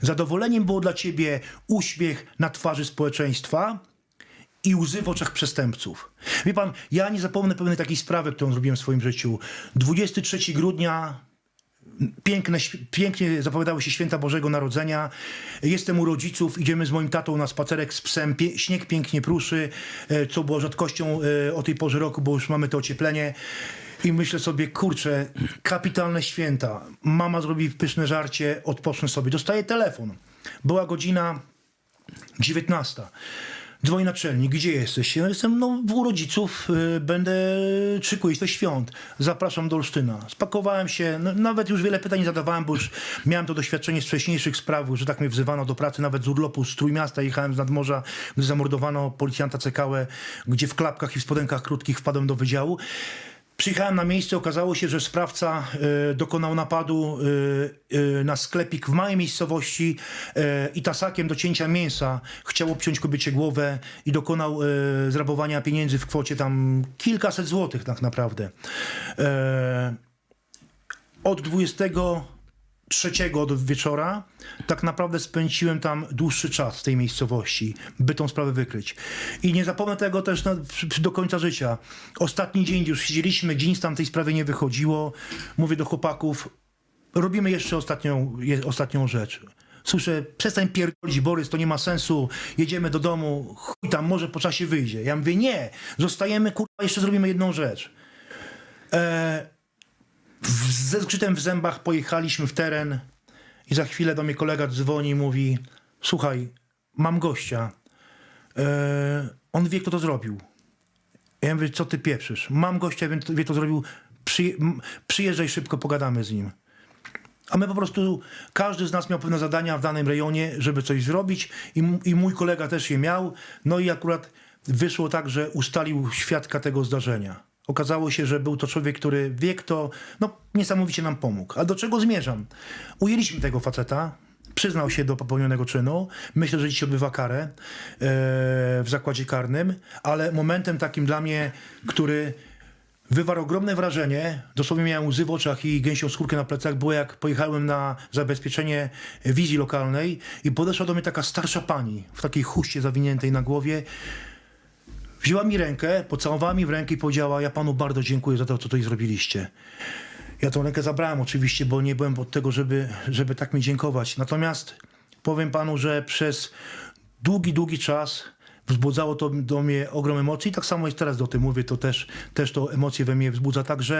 Zadowoleniem było dla ciebie uśmiech na twarzy społeczeństwa i łzy w oczach przestępców. Wie pan, ja nie zapomnę pewnej takiej sprawy, którą zrobiłem w swoim życiu. 23 grudnia Piękne, pięknie zapowiadały się święta Bożego Narodzenia. Jestem u rodziców, idziemy z moim tatą na spacerek z psem. Pie, śnieg pięknie pruszy, e, co było rzadkością e, o tej porze roku, bo już mamy to ocieplenie. I myślę sobie, kurczę, kapitalne święta. Mama zrobi pyszne żarcie, odpocznę sobie. Dostaję telefon. Była godzina 19. Dzwoni naczelnik, gdzie jesteś? Ja jestem no, u rodziców, y, będę szykuję do świąt. Zapraszam do Olsztyna. Spakowałem się, no, nawet już wiele pytań nie zadawałem, bo już miałem to doświadczenie z wcześniejszych spraw, że tak mnie wzywano do pracy, nawet z urlopu z Trójmiasta jechałem z nadmorza, gdy zamordowano policjanta Cekałę, gdzie w klapkach i w spodenkach krótkich wpadłem do wydziału. Przyjechałem na miejsce, okazało się, że sprawca e, dokonał napadu e, e, na sklepik w małej miejscowości e, i tasakiem do cięcia mięsa chciał obciąć kobiecie głowę i dokonał e, zrabowania pieniędzy w kwocie tam kilkaset złotych tak naprawdę. E, od 23 od wieczora tak naprawdę spędziłem tam dłuższy czas w tej miejscowości, by tą sprawę wykryć. I nie zapomnę tego też na, do końca życia. Ostatni dzień już siedzieliśmy, dzień z tamtej sprawy nie wychodziło. Mówię do chłopaków, robimy jeszcze ostatnią, je, ostatnią rzecz. Słyszę, przestań pierdolić Borys, to nie ma sensu, jedziemy do domu, chuj tam, może po czasie wyjdzie. Ja mówię, nie, zostajemy, kurwa, jeszcze zrobimy jedną rzecz. Ze zgrzytem w zębach pojechaliśmy w teren i za chwilę do mnie kolega dzwoni i mówi słuchaj, mam gościa. E, on wie, kto to zrobił. Ja mówię, co ty pieprzysz? Mam gościa, wie, wie kto zrobił. Przyje, m- przyjeżdżaj szybko, pogadamy z nim. A my po prostu, każdy z nas miał pewne zadania w danym rejonie, żeby coś zrobić i, i mój kolega też je miał. No i akurat wyszło tak, że ustalił świadka tego zdarzenia. Okazało się, że był to człowiek, który wie kto, no niesamowicie nam pomógł. A do czego zmierzam? Ujęliśmy tego faceta, przyznał się do popełnionego czynu. Myślę, że dziś odbywa karę e, w zakładzie karnym, ale momentem takim dla mnie, który wywarł ogromne wrażenie, dosłownie miałem łzy w oczach i gęsią skórkę na plecach, było jak pojechałem na zabezpieczenie wizji lokalnej i podeszła do mnie taka starsza pani w takiej chuście zawiniętej na głowie. Wzięła mi rękę, pocałowała mi w rękę i powiedziała, ja panu bardzo dziękuję za to, co tutaj zrobiliście. Ja tą rękę zabrałem oczywiście, bo nie byłem od tego, żeby, żeby tak mi dziękować. Natomiast powiem panu, że przez długi, długi czas wzbudzało to do mnie ogrom emocji. Tak samo jest teraz do tym mówię, to też, też to emocje we mnie wzbudza. Także